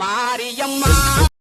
మారియమ్మా